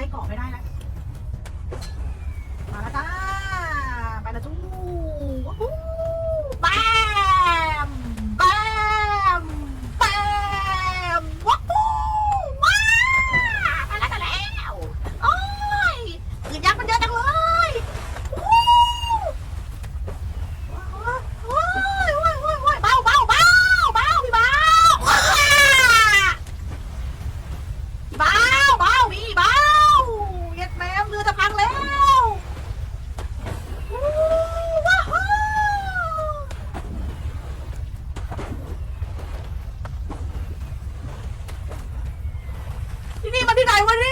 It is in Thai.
กล้เกาะไม่ได้แล้ว I want to